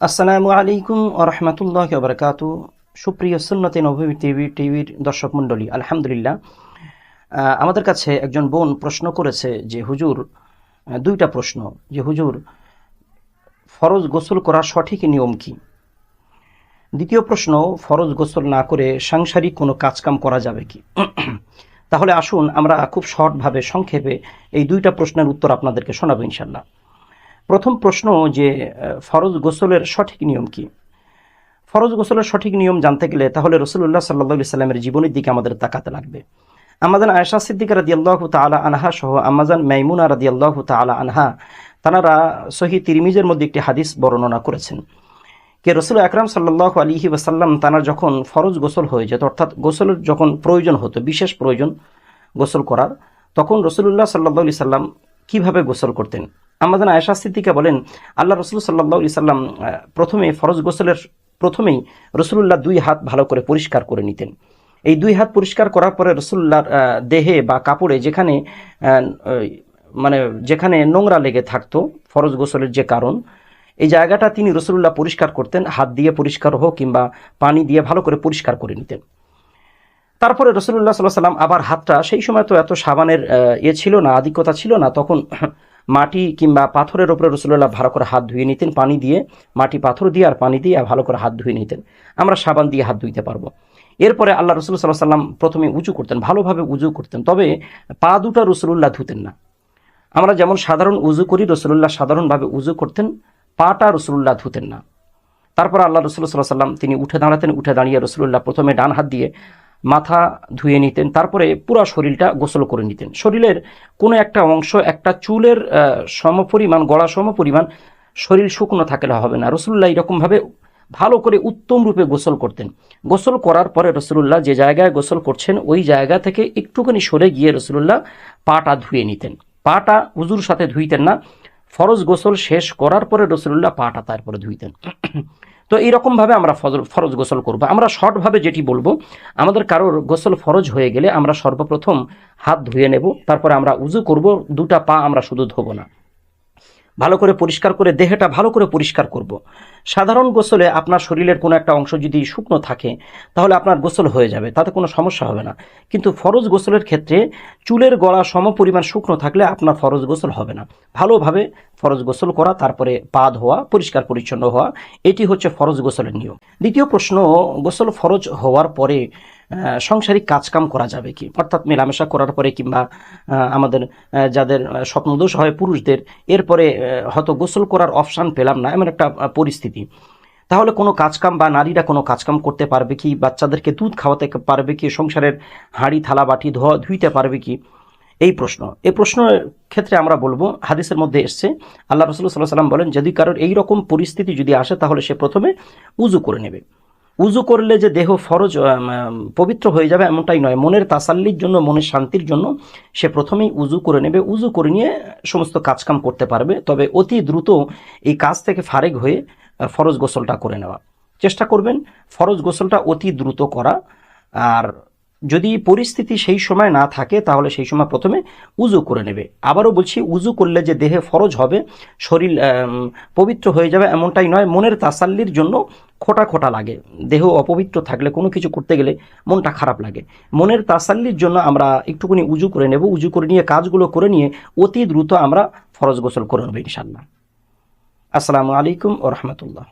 আসসালামু আলাইকুম আরহামতুল্লাহ বরকাত সুপ্রিয় সুন্নতে নবী টিভি, টিভির দর্শক মণ্ডলী, আলহামদুলিল্লাহ। আমাদের কাছে একজন বোন প্রশ্ন করেছে যে, হুজুর দুইটা প্রশ্ন। যে, হুজুর, ফরজ গোসল করার সঠিক নিয়ম কি? দ্বিতীয় প্রশ্ন, ফরজ গোসল না করে সাংসারিক কোনো কাজকাম করা যাবে কি? তাহলে আসুন আমরা খুব শর্টভাবে সংক্ষেপে এই দুইটা প্রশ্নের উত্তর আপনাদেরকে শোনাবো ইনশাল্লাহ প্রথম প্রশ্ন যে ফরজ গোসলের সঠিক নিয়ম কি? ফরজ গোসলের সঠিক নিয়ম জানতে গেলে তাহলে রসুল্লাহ সাল্লাহ সাল্লামের জীবনের দিকে আমাদের তাকাতে লাগবে। আমাদের আয়সা সিদ্দিকা রাদি আল্লাহ তালা আনহা সহ আমাজান মাইমুনা রাদি আল্লাহ তালা আনহা তানারা সহি তিরমিজের মধ্যে একটি হাদিস বর্ণনা করেছেন কে রসুল আকরাম সাল্লাহ আলিহি ওয়াসাল্লাম তানার যখন ফরজ গোসল হয়ে যেত, অর্থাৎ গোসলের যখন প্রয়োজন হতো, বিশেষ প্রয়োজন গোসল করার, তখন রসুল্লাহ সাল্লাহ আলি সাল্লাম কীভাবে গোসল করতেন? আমাদের আয়সা সিদ্দিকা বলেন, আল্লাহ রসুল সাল্লাহ সাল্লাম প্রথমে ফরজ গোসলের প্রথমেই রসুল্লাহ দুই হাত ভালো করে পরিষ্কার করে নিতেন। এই দুই হাত পরিষ্কার করার পরে রসুল্লাহর দেহে বা কাপড়ে যেখানে মানে যেখানে নোংরা লেগে থাকতো, ফরজ গোসলের যে কারণ, এই জায়গাটা তিনি রসুল্লাহ পরিষ্কার করতেন, হাত দিয়ে পরিষ্কার হোক কিংবা পানি দিয়ে ভালো করে পরিষ্কার করে নিতেন। তারপরে রসুল্লাহ সাল্লাহ সাল্লাম আবার হাতটা, সেই সময় তো এত সাবানের ইয়ে ছিল না, আধিক্যতা ছিল না, তখন মাটি কিংবা পাথরের উপরে রসুল্লাহ ভালো করে হাত ধুয়ে নিতেন, পানি দিয়ে, মাটি পাথর দিয়ে আর পানি দিয়ে ভালো করে হাত ধুয়ে নিতেন। আমরা সাবান দিয়ে হাত ধুইতে পারব। এরপরে আল্লাহ রসুল সাল্লাহ সাল্লাম প্রথমে উঁচু করতেন, ভালোভাবে উজু করতেন। তবে পা দুটা রসুল্লাহ ধুতেন না। আমরা যেমন সাধারণ উজু করি রসুল্লাহ সাধারণভাবে উজু করতেন, পাটা রসুল্লাহ ধুতেন না। তারপর আল্লাহ রসুল সাল্লাহ সাল্লাম তিনি উঠে দাঁড়াতেন, উঠে দাঁড়িয়ে রসুল্লাহ প্রথমে ডান হাত দিয়ে মাথা ধুয়ে নিতেন, তারপরে পুরো শরীরটা গোসল করে নিতেন। শরীরের কোনো একটা অংশ, একটা চুলের সমপরিমাণ গড়া সমপরিমাণ শরীর শুকনো থাকলে হবে না। রসুল্লাহ এরকমভাবে ভালো করে উত্তম রূপে গোসল করতেন। গোসল করার পরে রসুল্লাহ যে জায়গায় গোসল করছেন, ওই জায়গা থেকে একটুখানি সরে গিয়ে রসুল্লাহ পাটা ধুয়ে নিতেন। পাটা উজুর সাথে ধুইতেন না ফরজ গোসল শেষ করার পরে রসুল্লাহ পাটা তারপরে ধুইতেন। তো এইরকমভাবে আমরা ফরজ গোসল করব। আমরা শর্টভাবে যেটি বলব, আমাদের কারোর গোসল ফরজ হয়ে গেলে আমরা সর্বপ্রথম হাত ধুয়ে নেব, তারপরে আমরা উজু করব, দুটা পা আমরা শুধু ধোবো না। ভালো করে পরিষ্কার করে, দেহটা ভালো করে পরিষ্কার করব। সাধারণ গোসলে আপনার শরীরের কোনো একটা অংশ যদি শুকনো থাকে, তাহলে আপনার গোসল হয়ে যাবে, তাতে কোনো সমস্যা হবে না। কিন্তু ফরজ গোসলের ক্ষেত্রে চুলের গড়া সম পরিমাণ শুকনো থাকলে আপনার ফরজ গোসল হবে না। ভালোভাবে ফরজ গোসল করা, তারপরে পা ধোয়া পরিষ্কার পরিচ্ছন্ন হওয়া, এটি হচ্ছে ফরজ গোসলের নিয়ম। দ্বিতীয় প্রশ্ন, গোসল ফরজ হওয়ার পরে সাংসারিক কাজকাম করা যাবে কি? অর্থাৎ মেলামেশা করার পরে কিংবা আমাদের যাদের স্বপ্নদোষ হয় পুরুষদের, এরপরে হয়তো গোসল করার অপশান পেলাম না, এমন একটা পরিস্থিতি। তাহলে কোনো কাজকাম বা নারীরা কোনো কাজকাম করতে পারবে কি? বাচ্চাদেরকে দুধ খাওয়াতে পারবে কি? সংসারের হাঁড়ি, থালা, বাটি ধোয়া, ধুইতে পারবে কি? এই প্রশ্ন। এই প্রশ্নের ক্ষেত্রে আমরা বলব, হাদিসের মধ্যে এসছে, আল্লাহ রসুল সাল্লাহ সাল্লাম বলেন, যদি কারোর এই রকম পরিস্থিতি যদি আসে, তাহলে সে প্রথমে উজু করে নেবে। উজু করলে যে দেহ ফরজ পবিত্র হয়ে যাবে এমনটাই নয়। মনের তাসাল্লির জন্য, মনের শান্তির জন্য সে প্রথমেই উজু করে নেবে। উজু করে নিয়ে সমস্ত কাজকাম করতে পারবে। তবে অতি দ্রুত এই কাজ থেকে ফারেক হয়ে ফরজ গোসলটা করে নেওয়া। চেষ্টা করবেন ফরজ গোসলটা অতি দ্রুত করা। আর যদি পরিস্থিতি সেই সময় না থাকে, তাহলে সেই সময় প্রথমে উজু করে নেবে। আবারও বলছি, উজু করলে যে দেহে ফরজ হবে, শরীর পবিত্র হয়ে যাবে এমনটাই নয়, মনের তাসাল্লির জন্য খোটা খোটা লাগে। দেহ অপবিত্র থাকলে, কোনো কিছু করতে গেলে মনটা খারাপ লাগে। মনের তাসাল্লির জন্য আমরা একটুখানি উজু করে নেব, উজু করে নিয়ে, কাজগুলো করে নিয়ে অতি দ্রুত আমরা ফরজ গোসল করে নেব ইনশাল্লাহ আসসালামু আলাইকুম ও রহমতুল্লাহ।